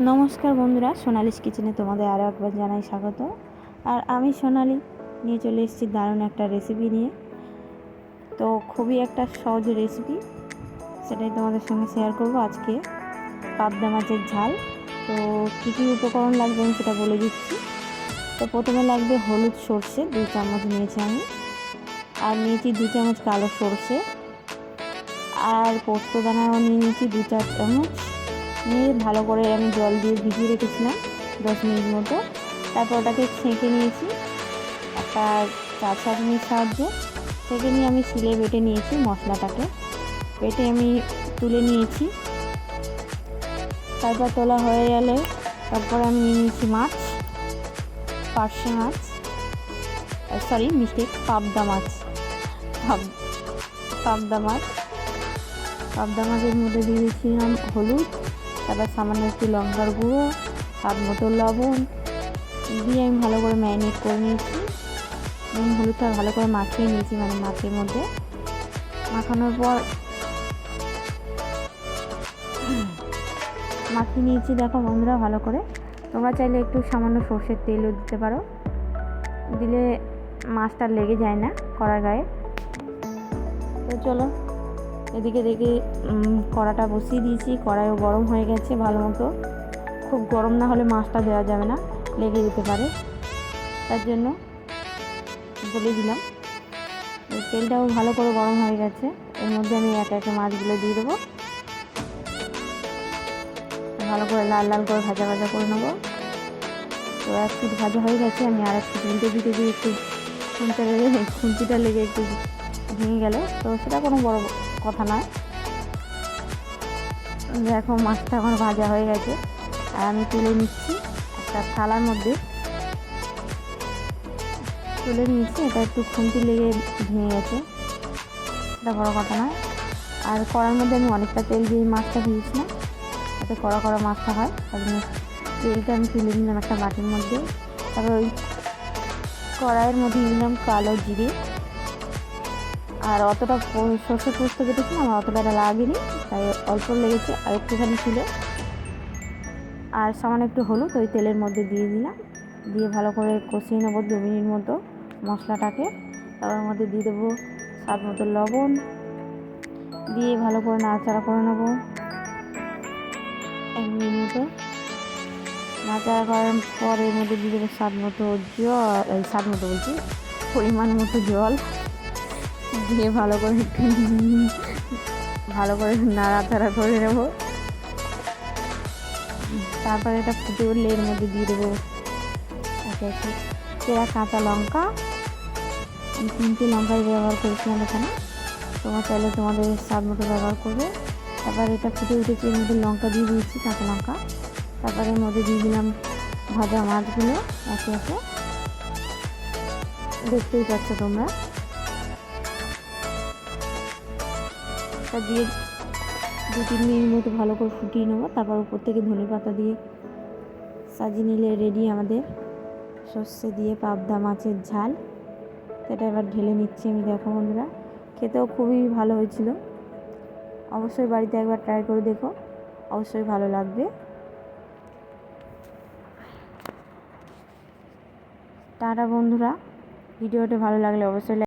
নমস্কার বন্ধুরা, সোনালিস কিচেনে তোমাদের আরও একবার জানাই স্বাগত। আর আমি সোনালি, নিয়ে চলে এসেছি দারুণ একটা রেসিপি নিয়ে। তো খুবই একটা সহজ রেসিপি সেটাই তোমাদের সঙ্গে শেয়ার করব আজকে। পাবদা মাছের ঝাল, তো কী কী উপকরণ লাগবে আমি সেটা বলে দিচ্ছি। তো প্রথমে লাগবে হলুদ সর্ষে দু চামচ নিয়েছি আমি। আর নিয়েছি দু চামচ কালো সর্ষে। আর পোস্ত দানাও নিয়ে নিয়েছি দু চার চামচ। নিয়ে ভালো করে আমি জল দিয়ে ভিজিয়ে রেখেছিলাম দশ মিনিট মতো। তারপর ওটাকে ছেঁকে নিয়েছি। একটা চা চাটনির সাহায্যে। ছেঁকে নিয়ে আমি সিলে বেটে নিয়েছি মশলাটাকে। বেটে আমি তুলে নিয়েছি। তারপর তোলা হয়ে গেলে তারপর আমি নিয়ে নিয়েছি মাছ, পার্শে মাছ সরি মিষ্টি, পাবদা মাছ। পাব- পাবদা মাছ। পাবদা মাছের মধ্যে দিয়ে দিয়েছিলাম হলুদ তারপর সামান্য একটু লঙ্কার গুঁড়ো, স্বাদ মতো লবণ, দিয়ে আমি ভালো করে ম্যারিনেট করে নিয়েছি। নুন হলুদটা ভালো করে মাখিয়ে নিয়েছি মানে মাছের মধ্যে। মাখানোর পর মাখিয়ে নিয়েছি, দেখো বন্ধুরা ভালো করে। তোমরা চাইলে একটু সামান্য সর্ষের তেলও দিতে পারো। দিলে মাছটা লেগে যায় না কড়ার গায়ে। তো চলো এদিকে দেখে কড়াটা বসিয়ে দিয়েছি, কড়াইও গরম হয়ে গেছে ভালো মতো। খুব গরম না হলে মাছটা দেওয়া যাবে না, লেগে যেতে পারে। তার জন্য বলে দিলাম। তেলটাও ভালো করে গরম হয়ে গেছে। এর মধ্যে আমি একে একে মাছগুলো দিয়ে দেবো। ভালো করে লাল লাল করে ভাজা ভাজা করে নেব। তো এক ফুট ভাজা হয়ে গেছে, আমি আর এক ফুট উল্টে দিতে দিয়ে একটু খুঁজটা লেগে খুঁজিটা লেগে একটু ভেঙে গেল। তো সেটা কোনো বড় কথা নয়। দেখো মাছটা আমার ভাজা হয়ে গেছে। আর আমি তুলে নিচ্ছি একটা থালার মধ্যে। তুলে নিয়েছি এটা একটু খুন্তি লেগে ভেঙে গেছে। সেটা বড়ো কথা নয়। আর কড়ার মধ্যে আমি অনেকটা তেল দিয়ে মাছটা দিয়েছিলাম যাতে কড়া কড়া মাছটা হয়, তার জন্য তেলটা আমি তুলে নিলাম একটা বাটির মধ্যে। তারপর ওই কড়াইয়ের মধ্যে নিলাম কালো জিরে। আর অতটা সর্ষে পোস্ত কেটেছিলাম, আমার অতটা এটা লাগেনি, তাই অল্প লেগেছে, আর একটুখানি ছিল। আর সামান্য একটু হলুদ, ওই তেলের মধ্যে দিয়ে দিলাম। দিয়ে ভালো করে কষিয়ে নেব দু মিনিট মতো মশলাটাকে। তার মধ্যে দিয়ে দেবো স্বাদ মতো লবণ। দিয়ে ভালো করে নাড়াচাড়া করে নেব এক মিনিট মতো। নাড়াচাড়া করার পর এর মধ্যে দিয়ে দেবো স্বাদ মতো জল স্বাদ মতো বলছি, পরিমাণ মতো জল। দিয়ে ভালো করে ভালো করে নাড়াচাড়া করে নেব। তারপরে এটা ফুটে উঠলে এর মধ্যে দিয়ে দেবো একে চেরা কাঁচা লঙ্কা। আমি তিনটে লঙ্কাই ব্যবহার করেছিলাম এখানে। তোমার চাইলে তোমাদের স্বাদ মতো ব্যবহার করবে। তারপর এটা ফুটে উঠেছে, এর মধ্যে লঙ্কা দিয়ে দিয়েছি, কাঁচা লঙ্কা। তারপরে এর মধ্যে দিয়ে দিলাম ভাজা মাছগুলো একে একে। দেখতেই পাচ্ছ তোমরা। তা দিয়ে দু তিন মিনিট মতো ভালো করে ফুটিয়ে নেব। তারপর উপর থেকে ধনে পাতা দিয়ে সাজিয়ে নিলে রেডি আমাদের সর্ষে দিয়ে পাবদা মাছের ঝাল। সেটা এবার ঢেলে নিচ্ছি আমি, দেখো বন্ধুরা। খেতেও খুবই ভালো হয়েছিল। অবশ্যই বাড়িতে একবার ট্রাই করে দেখো। অবশ্যই ভালো লাগবে। টাটা বন্ধুরা। ভিডিওটা ভালো লাগলে অবশ্যই